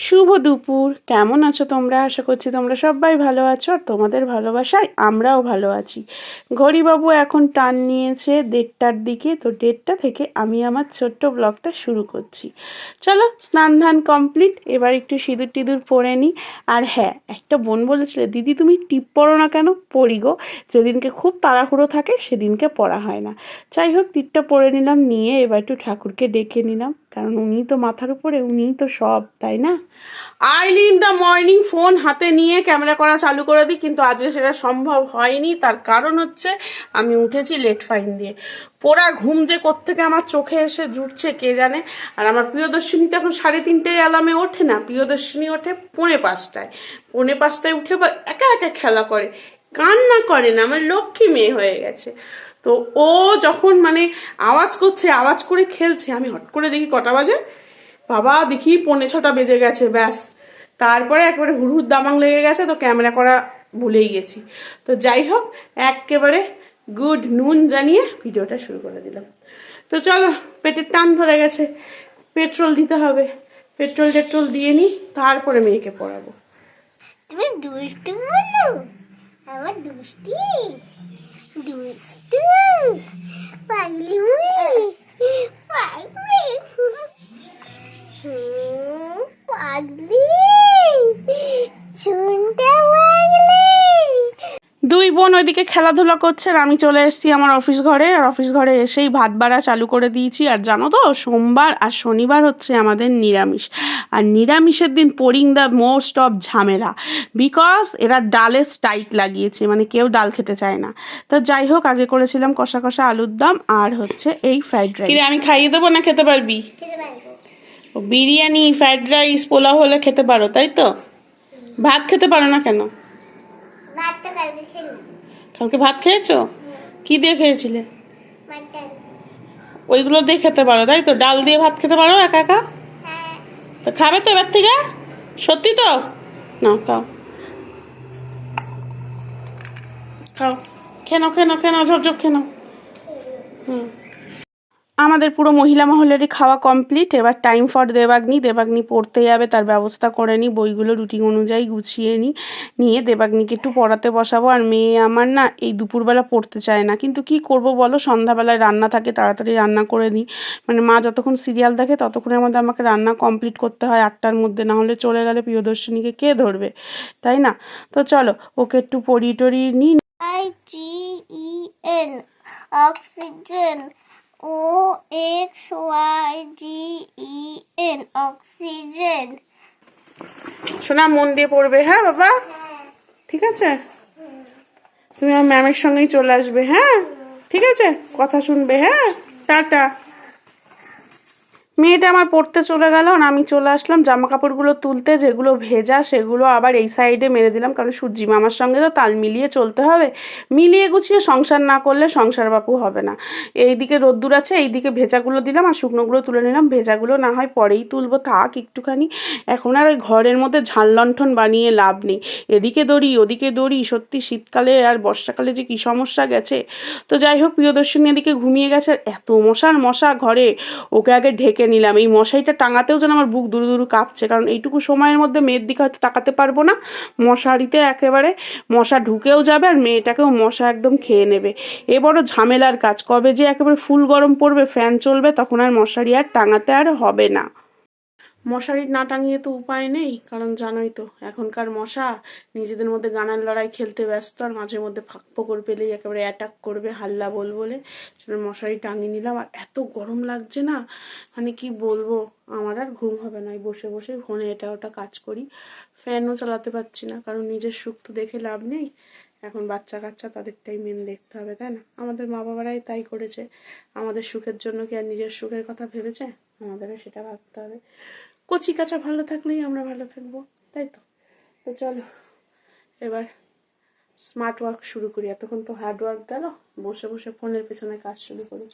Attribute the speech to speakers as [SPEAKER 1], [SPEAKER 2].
[SPEAKER 1] শুভ দুপুর। কেমন আছো তোমরা? আশা করছি তোমরা সবাই ভালো আছো আর তোমাদের ভালোবাসায় আমরাও ভালো আছি। ঘড়িবাবু এখন টান নিয়েছে দেড়টার দিকে, তো দেড়টা থেকে আমি আমার ছোট্ট ব্লগটা শুরু করছি। চলো, স্নান ধান কমপ্লিট এবার একটু সিঁদুর টিঁদুর পরে নিই। আর হ্যাঁ একটা বোন বলেছিলে, দিদি, তুমি টিপ পড়ো না কেন? পড়ি গো। যেদিনকে খুব তাড়াহুড়ো থাকে, সেদিনকে পড়া হয় না। যাই হোক, টিপটা পরে নিলাম, নিয়ে এবার একটু ঠাকুরকে ডেকে নিলাম। কারণ উনি তো মাথার উপরে, উনিই তো সব, তাই না? Early in the morning phone হাতে নিয়ে ক্যামেরা করা চালু করে দিই, কিন্তু আজকে সেটা সম্ভব হয়নি। তার কারণ হচ্ছে, আমি উঠেছি লেট ফাইন দিয়ে। পোড়া ঘুম যে কোত্থেকে আমার চোখে এসে জুটছে, কে জানে? আর আমার প্রিয়দর্শিনী তো এখন সাড়ে তিনটে অ্যালামে ওঠে না। প্রিয়দর্শিনী ওঠে পৌনে পাঁচটায়। পৌনে পাঁচটায় উঠে একা একা খেলা করে। কান্না করে না, আমার লক্ষ্মী মেয়ে হয়ে গেছে। তো ও যখন মানে আওয়াজ করছে, আওয়াজ করে খেলছে, আমি হট করে দেখি কটা বাজে। বাবা, দেখি পৌনে ছটা বেজে গেছে, ব্যাস। তারপরে একবারে হুড়হুড় দামাং লেগে গেছে, তো ক্যামেরা করা ভুলেই গেছি। তো যাই হোক, একেবারে গুড নুন জানিয়ে ভিডিওটা শুরু করে দিলাম। তো চলো, পেটের টান ধরে গেছে। পেট্রোল দিতে হবে। পেট্রোল টেট্রোল দিয়ে নিই, তারপরে মেয়েকে পড়াবো।
[SPEAKER 2] তুমি দুষ্টু বলো আমার দুষ্টি। দুষ্টু। পাগলি পাগলি। পাগলি শুনতে পাগলি
[SPEAKER 1] দুই বোন ওইদিকে খেলাধুলা করছে আর আমি চলে এসেছি আমার অফিস ঘরে। আর অফিস ঘরে এসেই ভাত বাড়া চালু করে দিয়েছি। আর জানো তো, সোমবার আর শনিবার হচ্ছে আমাদের নিরামিষ। আর নিরামিষের দিন পোরিং দ্য মোস্ট অফ ঝামেলা। বিকজ এরা ডালে স্টাইক লাগিয়েছে মানে কেউ ডাল খেতে চায় না। তো যাই হোক, আজকে করেছিলাম কষা কষা আলুর দম আর হচ্ছে এই ফ্রাইড রাইস। আমি খাইয়ে দেবো না খেতে পারবি? বিরিয়ানি, ফ্রাইড রাইস, পোলাও হলে খেতে পারো, তাই তো? ভাত খেতে পারো না কেন?
[SPEAKER 2] কালকে
[SPEAKER 1] ভাত খেয়েছো? কি দিয়ে খেয়েছিলে? ওইগুলো দিয়ে খেতে পারো তাই তো? ডাল দিয়ে ভাত খেতে পারো একা একা?
[SPEAKER 2] হ্যাঁ।
[SPEAKER 1] তো খাবে তো এবার থেকে? সত্যি তো? না খাও। খাও। খেনো খেনো খেনো ঝপঝপ খেনো হুম। আমাদের পুরো মহিলা মহলেরই খাওয়া কমপ্লিট এবার টাইম ফর দেবাগ্নি। দেবাগ্নি পড়তে যাবে, তার ব্যবস্থা করে নিই বইগুলো রুটিন অনুযায়ী গুছিয়ে নিই নিয়ে দেবাগ্নিকে একটু পড়াতে বসাবো। আর মেয়ে আমার না এই দুপুরবেলা পড়তে চায় না। কিন্তু কি করব বলো? সন্ধ্যাবেলায় রান্না থাকে, তাড়াতাড়ি রান্না করে নিই মানে মা যতক্ষণ সিরিয়াল দেখে, ততক্ষণের মধ্যে আমাকে রান্না কমপ্লিট করতে হয় আটটার মধ্যে। না হলে চলে গেলে প্রিয়দর্শিনীকে কে ধরবে? তাই না? তো চলো, ওকে একটু পড়িয়ে টড়িয়ে নিই
[SPEAKER 2] I O X Y G E N, oxygen.
[SPEAKER 1] শোনা মন দিয়ে পড়বে হ্যাঁ বাবা? ঠিক আছে? তুমি আমার ম্যামের সঙ্গেই চলে আসবে হ্যাঁ? ঠিক আছে? কথা শুনবে হ্যাঁ? টাটা। মেয়েটা আমার পড়তে চলে গেল, আর আমি চলে আসলাম জামা কাপড়গুলো তুলতে, যেগুলো ভেজা সেগুলো আবার এই সাইডে মেরে দিলাম, কারণ সূর্যি মামার সঙ্গে তো তাল মিলিয়ে চলতে হবে। মিলিয়ে গুছিয়ে সংসার না করলে সংসার বাপু হবে না। এইদিকে রোদ্দুর আছে, এইদিকে ভেজাগুলো দিলাম, আর শুকনোগুলো তুলে নিলাম। ভেজাগুলো না হয় পরেই তুলবো, থাক একটুখানি। এখন আর ওই ঘরের মধ্যে ঝাল লণ্ঠন বানিয়ে লাভ নেই। এদিকে দড়ি, ওদিকে দড়ি, সত্যি শীতকালে আর বর্ষাকালে যে কী সমস্যা গেছে। তো যাই হোক, প্রিয়দর্শিনী এদিকে ঘুমিয়ে গেছে, আর এত মশার মশা ঘরে, ওকে আগে ঢেকে নিলাম। এই মশাইটা টাঙাতেও যেন আমার বুক দুরু দুরু কাঁপছে, কারণ এইটুকু সময়ের মধ্যে মেয়ের দিকে হয়তো তাকাতে পারব না। মশারিতে একেবারে মশা ঢুকেও যাবে আর মেয়েটাকেও মশা একদম খেয়ে নেবে। এ বড় ঝামেলার কাজ। কবে যে একেবারে ফুল গরম পড়বে, ফ্যান চলবে, তখন আর মশারি আর টাঙাতে আর হবে না। মশারি না টাঙিয়ে তো উপায় নেই, কারণ জানোই তো, এখনকার মশা নিজেদের মধ্যে গানার লড়াই খেলতে ব্যস্ত আর মাঝে মধ্যে ফাঁক ফোকর পেলেই একেবারে অ্যাটাক করবে, হাল্লা বল বলে। মশারি টাঙিয়ে নিলাম, আর এত গরম লাগছে না মানে কি বলব, আমার আর ঘুম হবে না বসে বসে ফোনে এটা ওটা কাজ করি। ফ্যানও চালাতে পারছি না, কারণ নিজের সুখ তো দেখে লাভ নেই। এখন বাচ্চা কাচ্চা তাদেরটাই মেন দেখতে হবে, তাই না? আমাদের মা বাবারাই তাই করেছে। আমাদের সুখের জন্য কি আর নিজের সুখের কথা ভেবেছে? আমাদেরও সেটা ভাবতে হবে। কচি কাঁচা ভালো থাকলেই আমরা ভালো থাকব, তাই তো? তো চলো, এবার স্মার্ট ওয়ার্ক শুরু করি। এতক্ষণ তো হার্ড ওয়ার্ক গেল, বসে বসে ফোনের পেছনে কাজ শুরু করি।